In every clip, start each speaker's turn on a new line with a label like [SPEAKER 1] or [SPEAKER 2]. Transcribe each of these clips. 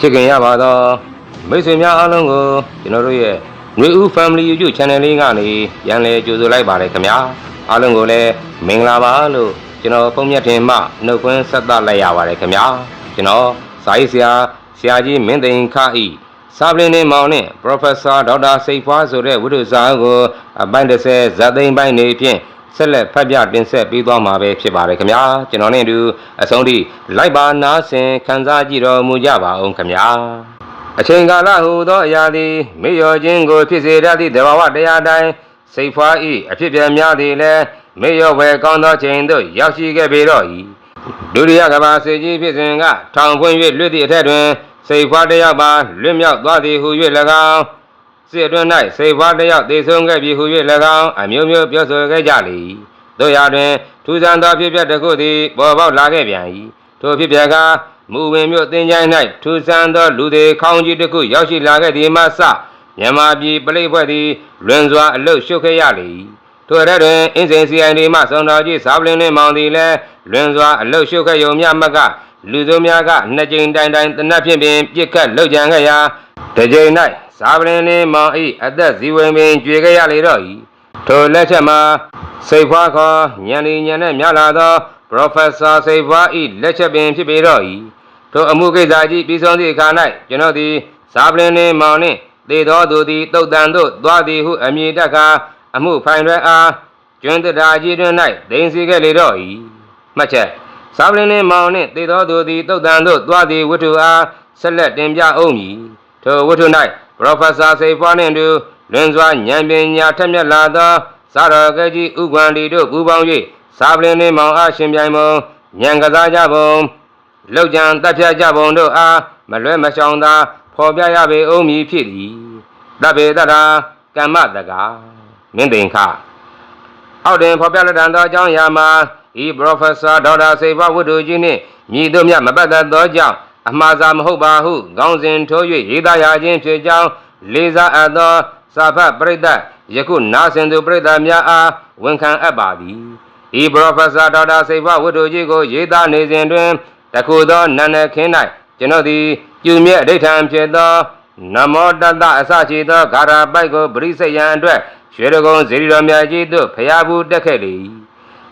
[SPEAKER 1] ချစ်ခင်ရပါသောမိတ်ဆွေများအားလုံးကိုကျွန်တော်တို့ရဲ့ຫນွေဦး Family YouTube Channel လေးကနေပြန်လည်ကြိုဆိုလိုက်ပါတယ်ခင်ဗျာအားလုံးကိုလည်းမင်္ဂလာပါလို့ကျွန်တော်ဖုန်းမြတ်တင်မှနှုတ်ခွန်းဆက်သလိုက်ရပါတယ်ခင်ဗျာကျွန်တော်စာရေးဆရာဆရာကြီးမင်းသိန်ခဤစာပလင်းနေမောင်နဲ့ Professor ဒေါက်တာစိတ်ဖွားဆိုတဲ့ဝိတုစာအုပ်ကိုအပိုင်း30ဇာတ်သိမ်းပိုင်းနေဖြင့် ဆက်လက်ဖတ်ပြတင်ဆက်ပေးသွားမှာပဲဖြစ်ပါတယ်ခင်ဗျာကျွန်တော်နဲ့အတူအဆုံးထိလိုက်ပါနားဆင်ခံစားကြည့်တော်မူကြပါအောင်ခင်ဗျာအချိန်ကာလဟူသောအရာသည်မေ့လျော်ခြင်းကိုဖြစ်စေတတ်သည့်တဘာဝတရားတိုင်းစိတ်ဖွား၏အဖြစ်ပြများသည်လည်းမေ့လျော့ဝဲကောင်းသောချိန်သို့ရောက်ရှိခဲ့ပေတော့၏ဒုတိယကမ္ဘာစစ်ကြီးဖြစ်စဉ်ကထောင်ဖွင့်၍လွတ်သည့်အထက်တွင်စိတ်ဖွားတစ်ယောက်ပါလွတ်မြောက်သွားသည်ဟု၍၎င်း စစ်အတွင်း၌စိတ်ဖွားတစ်ယောက်သေဆုံးခဲ့ပြီဟု၍၎င်းအမျိုးမျိုးပြောဆိုခဲ့ကြလေ၏တို့ရာတွင်ထူးဆန်းသောဖြစ်ပျက်တစ်ခုသည်ပေါ်ပေါက်လာခဲ့ပြန်၏ထိုဖြစ်ပျက်ကမူဝင်မြို့တင်ချိုင်း၌ထူဆန်းသောလူတွေခေါင်းကြီးတစ်ခုရောက်ရှိလာခဲ့သည်မှစမြန်မာပြည်ပလိတ်ဖွဲ့သည်လွန်စွာအလုတ်ရှုပ်ခဲ့ရလေ၏ထိုရက်တွင်အင်းစိန်စီအိုင်ဒီမှစုံတော်ကြီးစာပလင်းနှင့်မောင်သည်လည်းလွန်စွာအလုတ်ရှုပ်ခဲ့ရုံမျှမကလူစုများကနှစ်ကြိမ်တိုင်တိုင်တနတ်ဖြင့်ပင်ပြစ်ခတ်လှုပ်ကြံခဲ့ရာတစ်ကြိမ်၌ စာပလင်းနှင့်မောင်၏အသက်ဇီဝင်ပင်ကျွေခဲ့ရလေတော့၏ထိုလက်ချက်မှာစိတ်ဖွားခေါ်ညံဒီညံနဲ့များလာသော Professor စိတ်ဖွား၏လက်ချက်ပင်ဖြစ်ပေတော့၏ထိုအမှုကိစ္စကြီးပြီးဆုံးသည့်အခါ၌ကျွန်တော်သည်စာပလင်းနှင့်မောင်နှင့်သေသောသူသည်တုတ်တန်သို့သွားသည်ဟုအမည်တက်ကာအမှုဖိုင်ရွယ်အားကျွန်းတရာကြီးတွင်၌ဒိန်စီခဲ့လေတော့၏မှတ်ချက်စာပလင်းနှင့်မောင်နှင့်သေသောသူသည်တုတ်တန်သို့သွားသည်ဝတ္ထုအားဆက်လက်တင်ပြအောင်မည်ထိုဝတ္ထု၌ Professor စိတ်ဖွားနှင့်တူလွန်စွာဉာဏ်ပညာထက်မြက်လာသောစာတော်ကကြီးဥက္ကံဒီတို့ပူးပေါင်း၍စာပလင်းနှင့်မောင်အားရှင်ပြိုင်ပုံဉာဏ်ကစားကြပုံလောက်ကြံတပ်ဖြတ်ကြပုံတို့အားမလွဲမရှောင်သာဖော်ပြရပေအောင်မည်ဖြစ်သည်တပ်ပေတတာကမ္မတကာမင်းသိင်္ခအောက်တွင်ဖော်ပြလက်တံသောအကြောင်းအရာမှာဤ Professor ဒေါက်တာစေဘဝတ္ထုကြီးနှင့်မြည်တို့မြတ်မပတ်သက်သောကြောင့် အမှားစာမဟုတ်ပါဟုခေါင်းစဉ်ထိုး၍ရေးသားရခြင်းဖြစ်ကြောင်းလေးစားအပ်သောစာဖတ်ပရိသတ်ယခုနာဆင်သူပရိသတ်များအားဝန်ခံအပ်ပါသည်ဤ Professor ဒေါက်တာစေဘဝတ္ထုကြီးကိုရေးသားနေစဉ်တွင်တခုသောနန္ဒခင်း၌ကျွန်ုပ်သည်ပြုမြဲအဋိဌံဖြစ်သောနမောတတအစရှိသောဂါရပိုက်ကိုပရိစိတ်ရန်အတွက်ရွှေတကုံဇေဒီတော်မြတ်ကြီးသို့ဖျားဘူးတက်ခဲ့လေ၏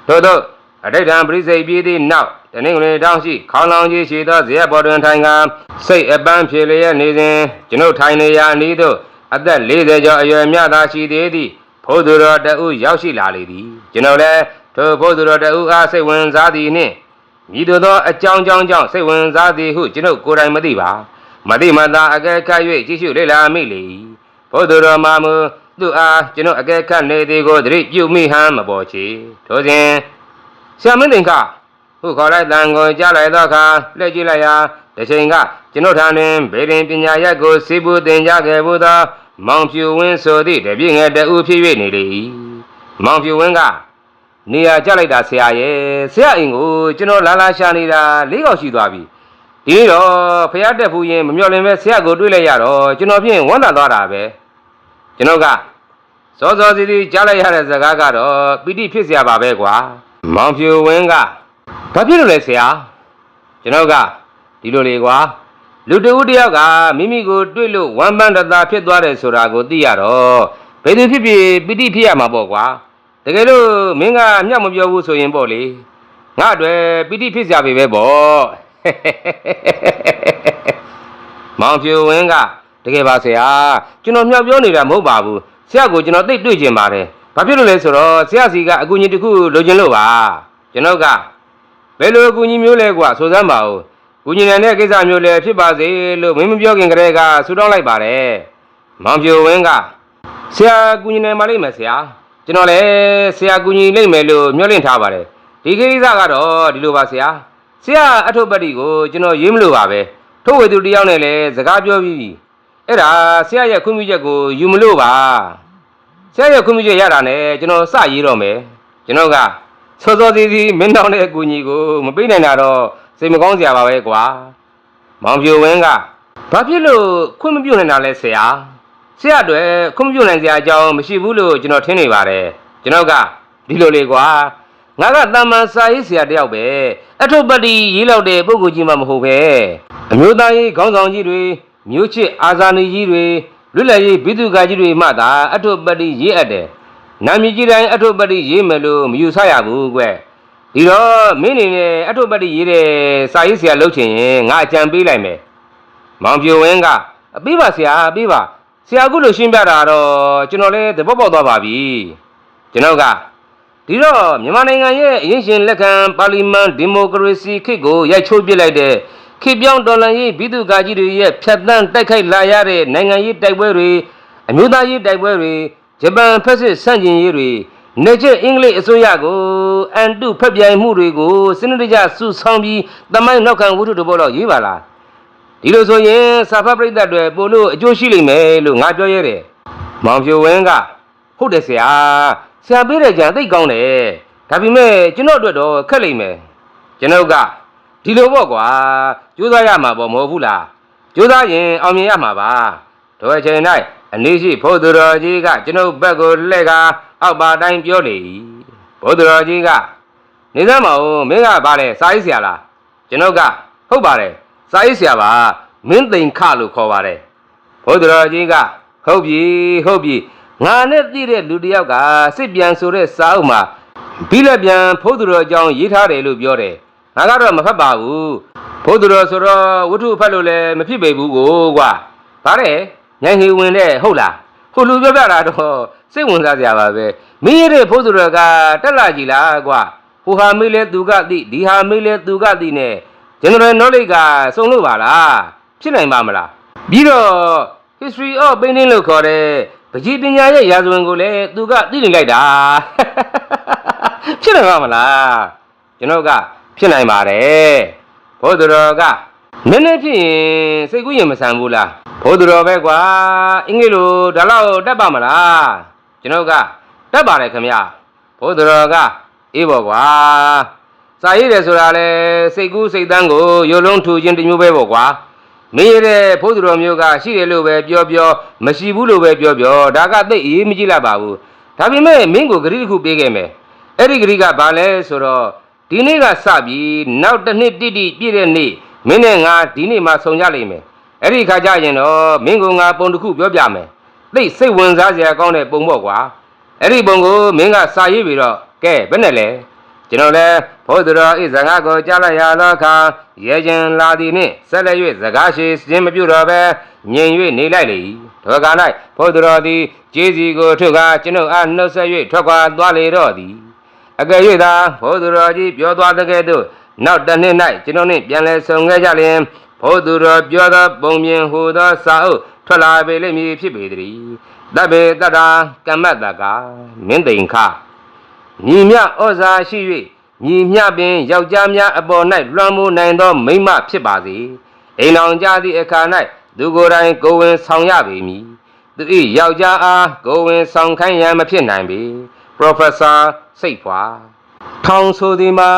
[SPEAKER 1] ထို့သောအဋိဌံပရိစိတ်ပြီးသည့်နောက် တနင်္ဂနွေတောင်းရှိခေါင်းလောင်ကြီးရှိသောဇေယျပေါ်တွင်ထိုင်ကစိတ်အပန်းဖြေလျက်နေစဉ်ကျွန်ုပ်ထိုင်နေရာအနီးသို့အသက်40ကျော်အရွယ်မြသာရှိသေးသည့်ဖိုးသူတော်တဦးရောက်ရှိလာလေသည်ကျွန်ုပ်လည်းထိုဖိုးသူတော်တဦးအားစိတ်ဝင်စားသည်နှင့်မြည်သို့သောအကြောင်းကြောင့်ကြောင့်စိတ်ဝင်စားသည်ဟုကျွန်ုပ်ကိုယ်တိုင်မသိပါမသိမှသာအကဲခတ်၍ကြည့်ရှုလေ့လာမိလေ၏ဘုဒ္ဓတော်မှာမူသူအားကျွန်ုပ်အကဲခတ်နေသည်ကိုသတိပြုမိဟန်မပေါ်ချေထိုစဉ်ဆရာမင်းတင်ခ ဟုခေါ်လိုက်တန်ကိုကြားလိုက်သောအခါလက်ကြည့်လိုက်ရာတစ်ချိန်ကကျွန်ုပ်ထံတွင်ဗေဒင်ပညာရက်ကိုစိပူသင်ကြားခဲ့ဘူးသောမောင်ဖြူဝင်းဆိုသည့်တပြည့်ငယ်တဦးဖြစ်၍နေလေ၏မောင်ဖြူဝင်းက နေရာကြလိုက်တာဆရာရဲ့ဆရာအိမ်ကိုကျွန်တော်လာလာရှာနေတာလေးခေါက်ရှိသွားပြီဒီနေ့တော့ဖះတက်ဖူးရင်မမျော်လင့်ပဲဆရာကိုတွေ့လိုက်ရတော့ကျွန်တော်ဖြင့်ဝမ်းသာသွားတာပဲကျွန်တော်ကစောစောစီစီကြားလိုက်ရတဲ့စကားကတော့ပီတိဖြစ်เสียပါပဲကွာမောင်ဖြူဝင်းက ဘာဖြစ်လို့လဲဆရာကျွန်တော်ကဒီလိုလေကွာလူတဦးတယောက်ကမိမိကိုတွေ့လို့ဝမ်းပန်းတသာဖြစ်သွားတယ်ဆိုတာကိုသိရတော့ဘယ်သူဖြစ်ဖြစ်ပီတိဖြစ်ရမှာပေါ့ကွာတကယ်လို့မင်းကမြောက်မပြောဘူးဆိုရင်ပေါ့လေငါအတွက်ပီတိဖြစ်ကြပြီပဲပေါ့မောင်ဖြူဝင်းကတကယ်ပါဆရာကျွန်တော်မြောက်ပြောနေတာမဟုတ်ပါဘူးဆရာကိုကျွန်တော်သိတွေ့ကျင်ပါတယ်ဘာဖြစ်လို့လဲဆိုတော့ဆရာစီကအကူအညီတစ်ခုလိုချင်လို့ပါကျွန်တော်က ဘယ်လိုအကူအညီမျိုးလဲကွာဆိုစမ်းပါဦးကူညီနိုင်တဲ့ကိစ္စမျိုးလည်းဖြစ်ပါစေလို့မင်းမပြောခင်ကတည်းကဆူတောင်းလိုက်ပါတယ်မောင်ဖြူဝင်းကဆရာကူညီနိုင်ပါလိမ့်မယ်ဆရာကျွန်တော်လည်းဆရာကူညီလိမ့်မယ်လို့မျှော်လင့်ထားပါတယ်ဒီကိစ္စကတော့ဒီလိုပါဆရာဆရာအထုပ်ပတ္တိကိုကျွန်တော်ရေးမလို့ပါပဲထုတ်ဝေသူတယောက်နဲ့လည်းစကားပြောပြီးပြီအဲ့ဒါဆရာရဲ့ခွင့်ပြုချက်ကိုယူမလို့ပါဆရာရဲ့ခွင့်ပြုချက်ရတာနဲ့ကျွန်တော်စရေးတော့မယ်ကျွန်တော်က စောစောစီးစီးမင်းတောင်းတဲ့အကူအညီကိုမပေးနိုင်တာတော့စိတ်မကောင်းစရာပါပဲကွာမောင်ပြိုဝင်းကဘာဖြစ်လို့ခွင့်မပြုနိုင်တာလဲဆရာဆရာအတွက်ခွင့်မပြုနိုင်စရာအကြောင်းမရှိဘူးလို့ကျွန်တော်ထင်နေပါတယ်ကျွန်တော်ကဒီလိုလေကွာငါကတာမန်စာရေးဆရာတယောက်ပဲအထုပ္ပတ္တိရေးလောက်တဲ့ပုဂ္ဂိုလ်ကြီးမှမဟုတ်ပဲအမျိုးသားရေးခေါင်းဆောင်ကြီးတွေမျိုးချစ်အာဇာနည်ကြီးတွေလွတ်လပ်ရေးဘိသုကာကြီးတွေမှသာအထုပ္ပတ္တိရေးအပ်တယ် နာမည်ကြီးတိုင်းအထုပ္ပတ္တိရေးမယ်လို့မယူဆရဘူးကွဒီတော့မင်းအနေနဲ့အထုပ္ပတ္တိရေးတဲ့စာရေးဆရာလုပ်ချင်ရင်ငါအကြံပေးလိုက်မယ်မောင်ပြိုဝင်းကအပေးပါဆရာအပေးပါဆရာအခုလိုရှင်းပြတာတော့ကျွန်တော်လည်းသဘောပေါက်သွားပါပြီကျွန်တော်ကဒီတော့မြန်မာနိုင်ငံရဲ့အရင်ရှင်လက်ခံပါလီမန်ဒီမိုကရေစီခေတ်ကိုရိုက်ချိုးပစ်လိုက်တဲ့ခေတ်ပြောင်းတော်လှန်ရေးဘိတုကာကြီးတွေရဲ့ဖြတ်တန်းတိုက်ခိုက်လာရတဲ့နိုင်ငံရေးတိုက်ပွဲတွေအမျိုးသားရေးတိုက်ပွဲတွေ ဂျပန်ဖက်စစ်ဆန့်ကျင်ရေးတွေနေကျအင်္ဂလိပ်အစိုးရကိုအန်တုဖက်ပြိုင်မှုတွေကိုစနစ်တကျစုဆောင်းပြီးတမိုင်းနောက်ခံဝတ္ထုတစ်ပုဒ်တော့ရေးပါလားဒီလိုဆိုရင်စာဖတ်ပရိသတ်တွေပို့လို့အကျိုးရှိလိမ့်မယ်လို့ငါပြောရဲတယ်။မောင်ဖြိုဝင်းကဟုတ်တယ်ဆရာဆရာပေးတဲ့ကြံသိတ်ကောင်းတယ်။ဒါပေမဲ့ကျွန်တော်အတွက်တော့ခက်လိမ့်မယ်။ကျွန်တော်ကဒီလိုပေါ့ကွာကြိုးစားရမှာပေါ့မဟုတ်ဘူးလား။ကြိုးစားရင်အောင်မြင်ရမှာပါ။တို့အချိန်၌ အနည်းရှိဘုဒ္ဓတော်ကြီးကကျွန်ုပ်ဘက်ကိုလှည့်ကာအောက်ပါတိုင်းပြောလေ၏။ဘုဒ္ဓတော်ကြီးကနေစမ်းမအောင်မင်းကဘာလဲစာရေးဆရာလား။ကျွန်တော်ကဟုတ်ပါတယ်။စာရေးဆရာပါမင်းသိန်ခလို့ခေါ်ပါတယ်ဘုဒ္ဓတော်ကြီးကဟုတ်ပြီဟုတ်ပြီငါနဲ့သိတဲ့လူတစ်ယောက်ကစစ်ပြန်ဆိုတဲ့စာအုပ်မှာဘိလက်ပြန်ဘုဒ္ဓတော်အကြောင်းရေးထားတယ်လို့ပြောတယ်ငါကတော့မဖတ်ပါဘူးဘုဒ္ဓတော်ဆိုတော့ဝတ္ထုဖတ်လို့လည်းမဖြစ်ပေဘူးကိုကွာဗါတဲ့ ညံဟီဝင်တဲ့ဟုတ်လားဟိုလူပြောပြတာတော့စိတ်ဝင်စားစရာပါပဲမင်းရတဲ့ဘုဒ္ဓတော်ကတက်လာကြည်လားကွာဟိုဟာမေးလဲသူကသိဒီဟာမေးလဲသူကသိနဲ့ general knowledge ကစုံလို့ပါလားဖြစ်နိုင်ပါမလားပြီးတော့ history of painting လို့ခေါ်တဲ့ပကြီးပညာရဲ့ရာဇဝင်ကိုလည်းသူကသိနေလိုက်တာဖြစ်နိုင်ပါမလားကျွန်တော်ကဖြစ်နိုင်ပါတယ်ဘုဒ္ဓတော်ကနည်းနည်းဖြစ်ရင်စိတ်ကူးရင်မဆန်ဘူးလား ဘုဒ္ဓတော်ပဲကွာအင်္ဂလိပ်လိုဒါလောက်တတ်ပါမလားကျွန်တော်ကတတ်ပါတယ်ခင်ဗျဘုဒ္ဓတော်ကအေးပေါ့ကွာစာရေးတယ်ဆိုတာလေစိတ်ကူးစိတ်တန်းကိုရုပ်လုံးထူခြင်းတစ်မျိုးပဲပေါ့ကွာမင်းရတဲ့ဘုသူတော်မျိုးကရှိတယ်လို့ပဲပြောပြောမရှိဘူးလို့ပဲပြောပြောဒါကသိပ်အေးမကြည့်လိုက်ပါဘူးဒါပေမဲ့မင်းကိုဂရီတစ်ခုပေးခဲ့မယ်အဲ့ဒီဂရီကဘာလဲဆိုတော့ဒီနေ့ကစပြီးနောက်တစ်နှစ်တိတိပြည့်တဲ့နေ့မင်းနဲ့ငါဒီနေ့မှဆုံကြလိမ့်မယ် အဲ့ဒီခါကျရင်တော့မင်းကငါပုံတစ်ခုပြောပြမယ်သိပ်စိတ်ဝင်စားစရာကောင်းတဲ့ပုံပေါ့ကွာအဲ့ဒီပုံကိုမင်းကစာရေးပြီးတော့ကဲဘယ်နဲ့လဲကျွန်တော်လည်းဘုဒ္ဓတော်ဤဇငါကိုကြားလိုက်ရသောအခါရဲခြင်းလာသည်နှင့်ဆက်လက်၍စကားရှိခြင်းမပြုတော့ဘဲငြိမ်၍နေလိုက်လေ၏ထိုအခါ၌ဘုဒ္ဓတော်သည်ကျေးဇီကိုထုတ်ကာကျွန်ုပ်အားနှုတ်ဆက်၍ထွက်ခွာသွားလေတော့သည်အကယ်၍သာဘုဒ္ဓတော်ကြီးပြောသွားတဲ့ကဲ့သို့နောက်တစ်နှစ်၌ကျွန်တော်နှင့်ပြန်လည်ဆုံခဲ့ကြလျင် ဘုဒ္ဓတော်ပြောသောပုံမြင်ဟူသောစာအုပ်ထွက်လာပေလိမ့်မည်ဖြစ်ပေသည်တဗ္ဗေတတ္တာကမ္မတ္တကာမင်းတိန်ခညီမြဩဇာရှိ၍ညီမြပင်ယောက်ျားများအပေါ်၌လွှမ်းမိုးနိုင်သောမိန်းမဖြစ်ပါစေအိမ်အောင်ကြသည့်အခါ၌သူကိုယ်တိုင်ကိုယ်ဝင်ဆောင်ရပေမည်သူ၏ယောက်ျားအားကိုယ်ဝင်ဆောင်ခိုင်းရန်မဖြစ်နိုင်ပေပရိုဖက်ဆာစိတ်ဖွာထောင်ဆိုသည်မှာ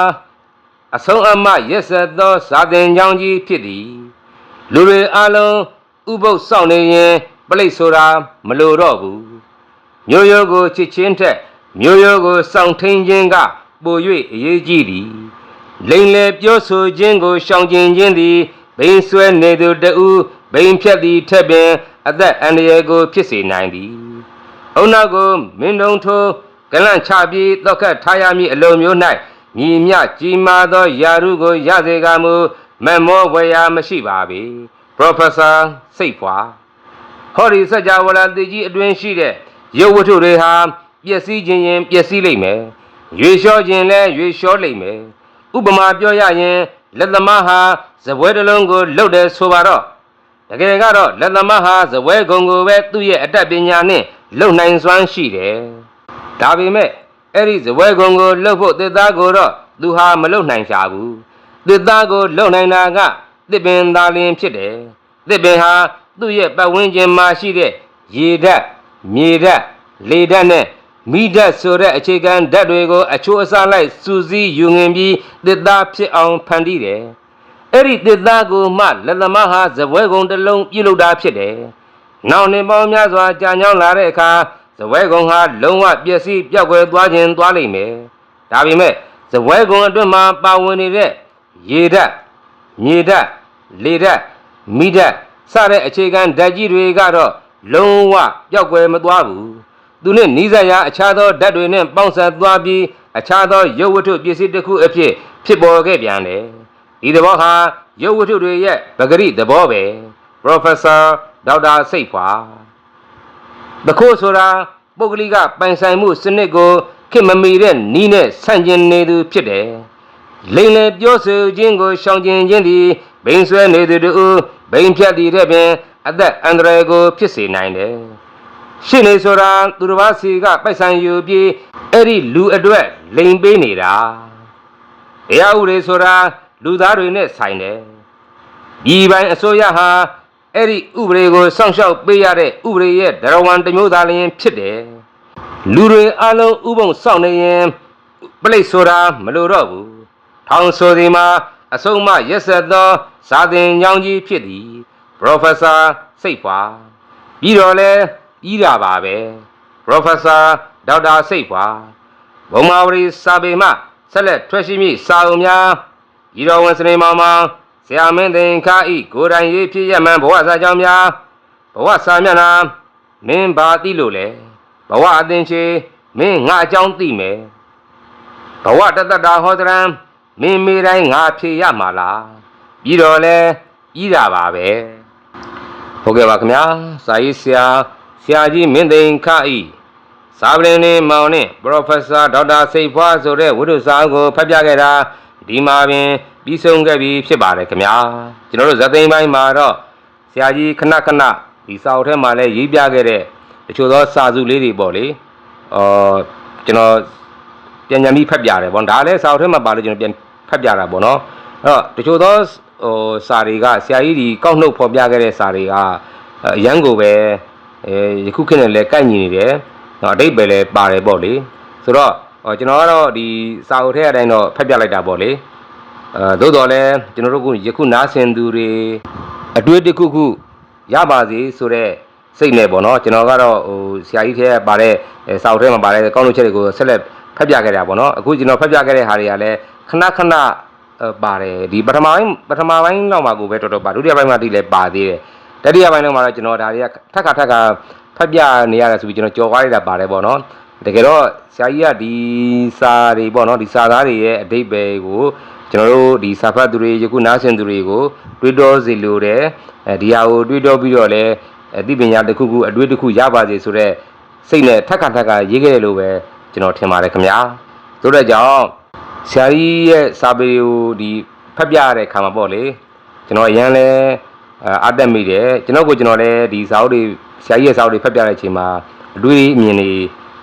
[SPEAKER 1] အဆုံးအမရက်ဆက်သောဇာတင်ကြောင်းကြီးဖြစ်သည်လူတွေအလုံးဥပုပ်စောင့်နေရင်ပြိဋ္ဆိုတာမလိုတော့ဘူးမျိုးရိုးကိုချစ်ချင်းထက်မျိုးရိုးကိုစောင့်ထိန်ခြင်းကပို၍အရေးကြီးသည်လိန်လေပြောဆိုခြင်းကိုရှောင်ကျဉ်ခြင်းသည်ဘိန်းဆွဲနေသူတူဘိန်းဖြတ်သည်ထက်ပင် အသက်အန္တရာယ်ကို ဖြစ်စေနိုင်သည်အုံနောက်ကိုမင်းတုံထိုးကလန့်ချပြီးတော့ခတ်ထားရမည့်အလုံးမျိုး၌ ညီမြကြီးမားသောယာရုကိုရစေကမူမက်မောဝေယာမရှိပါပေပရိုဖက်ဆာစိတ်ဖွာဟောဒီစัจ java လာတည်ကြီးအတွင်းရှိတဲ့ရုပ်ဝတ္ထုတွေဟာပျက်စီးခြင်းရင်ပျက်စီးလိမ့်မယ်။ရွေလျှောခြင်းလည်းရွေလျှောလိမ့်မယ်။ဥပမာပြောရရင်လက်သမားဟာဇပွဲတစ်လုံးကိုလှုပ်တယ်ဆိုပါတော့တကယ်ကတော့လက်သမားဟာဇပွဲကုံကိုပဲသူ့ရဲ့အတတ်ပညာနဲ့လှုပ်နိုင်စွမ်းရှိတယ်။ဒါပေမဲ့ အဲ့ဒီဇပွဲကုံကိုလှုပ်ဖို့သစ်သားကိုတော့သူဟာမလှုပ်နိုင်ရှာဘူး။သစ်သားကိုလှုပ်နိုင်တာကသစ်ပင်သားလင်းဖြစ်တယ်။သစ်ပင်ဟာသူ့ရဲ့ပတ်ဝန်းကျင်မှာရှိတဲ့ရေဓာတ်၊မြေဓာတ်၊လေဓာတ်နဲ့မိဓာတ်ဆိုတဲ့အခြေခံဓာတ်တွေကိုအချိုးအစားလိုက်စူးစီးယူငင်ပြီးသစ်သားဖြစ်အောင်ဖန်တီးတယ်။အဲ့ဒီသစ်သားကိုမှလက်သမားဟာဇပွဲကုံတစ်လုံးပြုတ်လုတာဖြစ်တယ်။နောက်နှစ်ပေါင်းများစွာကြာညောင်းလာတဲ့အခါ ဇပွဲကုံဟာလုံးဝပျက်စီးပြောက်ကွယ်သွားခြင်းသွားလိမ့်မယ်။ဒါပေမဲ့စပွဲကုံအတွင်းမှာပါဝင်နေတဲ့ရေဓာတ်မြေဓာတ်လေဓာတ်မိဓာတ်စတဲ့အခြေခံဓာတ်ကြီးတွေကတော့လုံးဝပျောက်ကွယ်မသွားဘူးသူနဲ့နီးစပ်ရာအခြားသောဓာတ်တွေနဲ့ပေါင်းစပ်သွားပြီးအခြားသောရုပ်ဝတ္ထုပစ္စည်းတစ်ခုအဖြစ်ဖြစ်ပေါ်ခဲ့ပြန်တယ်ဒီသဘောဟာရုပ်ဝတ္ထုတွေရဲ့ပဂရိသဘောပဲ Professor ဒေါက်တာစိတ်ဖွာ တခိုးဆိုတာပုဂ္ဂလိကပိုင်ဆိုင်မှုစနစ်ကိုခင်မမီတဲ့နီးနဲ့ဆန့်ကျင်နေသူဖြစ်တယ်။လိန်လေပြောဆိုခြင်းကိုရှောင်ကျဉ်ခြင်းသည်ဘိန်ဆွဲနေသူတို့ဘိန်ဖြတ်တည်တဲ့ပင်အသက်အန္တရာယ်ကိုဖြစ်စေနိုင်တယ်။ရှင်းနေဆိုတာသူတစ်ပါးစီကပိုက်ဆိုင်ယူပြီးအဲ့ဒီလူအတွက်လိန်ပေးနေတာ။တရားဥပဒေဆိုတာလူသားတွေနဲ့ဆိုင်တယ်။ဒီပိုင်းအစိုးရဟာ အဲ့ဒီဥပဒေကိုစောင့်ရှောက်ပေးရတဲ့ဥပဒေရဲ့ဒရဝန်တစ်မျိုးသားလျင်ဖြစ်တယ်လူတွေအလုံးဥပုံစောင့်နေရင်ပလိတ်ဆိုတာမလိုတော့ဘူးထောင်ဆိုဒီမှာအဆုံးမရက်ဆက်သောဇာတင်ညောင်းကြီးဖြစ်သည်ပရိုဖက်ဆာစိတ်ဖွာပြီးတော့လဲပြီးတာပါပဲပရိုဖက်ဆာဒေါက်တာစိတ်ဖွာဘုံမာဝရီစာပေမှဆက်လက်ထွက်ရှိမိစာအုပ်များဤတော်ဝန်စနေမောင်မောင် ဆရာမင်းသင်ခါဤကိုယ်တိုင်ရေးဖြစ်ရမှန်ဘဝစာကြောင်းများဘဝစာမျက်နှာမင်းဘာသိလို့လဲဘဝအသင်ချေမင်းငါအကြောင်းသိမယ်ဘဝတတ္တတာဟောတရံမင်းမေတိုင်းငါဖြေရမှာလားပြီးတော့လဲဤတာပါပဲဟုတ်ကဲ့ပါခင်ဗျာစာရေးဆရာဆရာကြီးမင်းသိင်ခါဤစာပလင်နေမောင်နဲ့ပရိုဖက်ဆာဒေါက်တာစိတ်ဖွားဆိုတဲ့ဝိတုစာအုပ်ကိုဖတ်ပြခဲ့တာ ဒီမှာပင်ပြီးဆုံးခဲ့ပြီဖြစ်ပါတယ်ခင်ဗျာကျွန်တော်တို့ဇာတ်သိမ်းပိုင်းမှာတော့ဆရာကြီးခဏခဏဒီစာအုပ်ထဲမှာလည်းရေးပြခဲ့တဲ့တချို့သောစာစုလေးတွေပေါ့လေအော်ကျွန်တော်ပြန်ညံပြီးဖတ်ပြတယ်ပေါ့ဒါလည်းစာအုပ်ထဲမှာပါလို့ကျွန်တော်ပြန်ဖတ်ပြတာပေါ့နော်အဲ့တော့တချို့သောဟိုစာတွေကဆရာကြီးဒီကောက်နှုတ်ဖော်ပြခဲ့တဲ့စာတွေကအရန်ကိုပဲအဲယခုခေတ်နဲ့လည်းကိုက်ညီနေတယ်တော့အတိတ်ပဲလဲပါတယ်ပေါ့လေဆိုတော့ ဟောကျွန်တော်ကတော့ဒီစာအုပ်ထဲအတိုင်းတော့ဖတ်ပြလိုက်တာပေါ့လေအဲသို့တော်လဲကျွန်တော်တို့ကယခုနားဆင်သူတွေအတွေ့တစ်ခုခုရပါစေဆိုတော့စိတ်နဲ့ပေါ့နော်ကျွန်တော်ကတော့ဟိုဆရာကြီးထဲပါတဲ့အဲစာအုပ်ထဲမှာပါတဲ့ကောင်းလို့ချက်တွေကိုဆက်လက်ဖတ်ပြခဲ့တာပေါ့နော်အခုကျွန်တော်ဖတ်ပြခဲ့တဲ့ဟာတွေကလည်းခဏခဏအဲပါတယ်ဒီပထမပိုင်းပထမပိုင်းလောက်မှာကိုပဲတော်တော်ပါဒုတိယပိုင်းမှာတိလည်းပါသေးတယ်တတိယပိုင်းလောက်မှာတော့ကျွန်တော်ဒါတွေကထက်ခါထက်ခါဖတ်ပြနေရတယ်ဆိုပြီးကျွန်တော်ကြော်သွားလိုက်တာပါတယ်ပေါ့နော် တကယ်တော့ဆရာကြီးကဒီစာတွေပေါ့နော်ဒီစာသားတွေရဲ့အတိတ်ပဲကိုကျွန်တော်တို့ဒီစာဖတ်သူတွေယခုနားဆင်သူတွေကိုတွေးတောစေလိုတယ်အဲဒီဟာကိုတွေးတောပြီးတော့လည်းအသိပညာတစ်ခုခုအတွေ့တစ်ခုရပါစေဆိုတော့စိတ်နဲ့ထက်ခါထက်ခါရေးခဲ့တယ်လို့ပဲကျွန်တော်ထင်ပါတယ်ခင်ဗျာဆိုတော့ကြောင့်ဆရာကြီးရဲ့စာပေကိုဒီဖတ်ပြရတဲ့ခါမှာပေါ့လေကျွန်တော်အရန်လဲအာအတက်မိတယ်ကျွန်တော်ကိုကျွန်တော်လည်းဒီစာအုပ်တွေဆရာကြီးရဲ့စာအုပ်တွေဖတ်ပြတဲ့အချိန်မှာအတွေ့အမြင်တွေ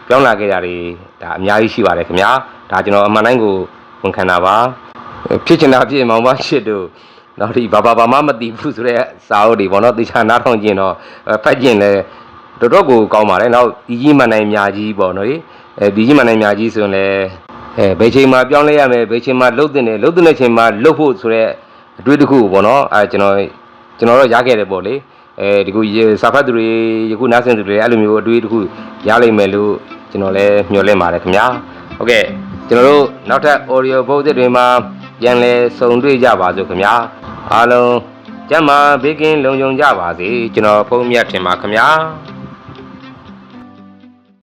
[SPEAKER 1] ပြောင်းလာခဲ့တာတွေဒါအများကြီးရှိပါတယ်ခင်ဗျာဒါကျွန်တော်အမှန်တိုင်းကိုဝန်ခံတာပါဖြစ်ချင်တာဖြစ်မောင်မရှိတို့နောက်ဒီဘာဘာဘာမှမသိဘူးဆိုတဲ့စာအုပ်တွေပေါ့နော်တေချာနားထောင်ကျင်တော့ဖတ်ကျင်လဲတော်တော်ကိုကောင်းပါတယ်နောက်ဒီကြီးမန်နိုင်များကြီးပေါ့နော်အဲဒီကြီးမန်နိုင်များကြီးဆိုရင်လည်းအဲဘယ်ချိန်မှာပြောင်းလဲရမယ်ဘယ်ချိန်မှာလှုပ်တင်တယ်လှုပ်တင်တဲ့ချိန်မှာလှုပ်ဖို့ဆိုတော့အတွေ့တစ်ခုပေါ့နော်အဲကျွန်တော်ကျွန်တော်တော့ရခဲ့တယ်ပေါ့လေ အဲဒီခုစာဖတ်သူတွေယခုနားဆင်သူတွေအဲ့လိုမျိုးအတွေ့တစ်ခုရလိမ့်မယ်လို့ကျွန်တော်လည်းမျှော်လင့်ပါတယ်ခင်ဗျာဟုတ်ကဲ့ကျွန်တော်တို့နောက်ထပ် audio book တွေမှာပြန်လည်ဆုံတွေ့ကြပါစို့ခင်ဗျာအားလုံးကျမ်းမာဘေးကင်းလုံခြုံကြပါစေကျွန်တော်ဖုန်းမြတ်ထင်ပါခင်ဗျာ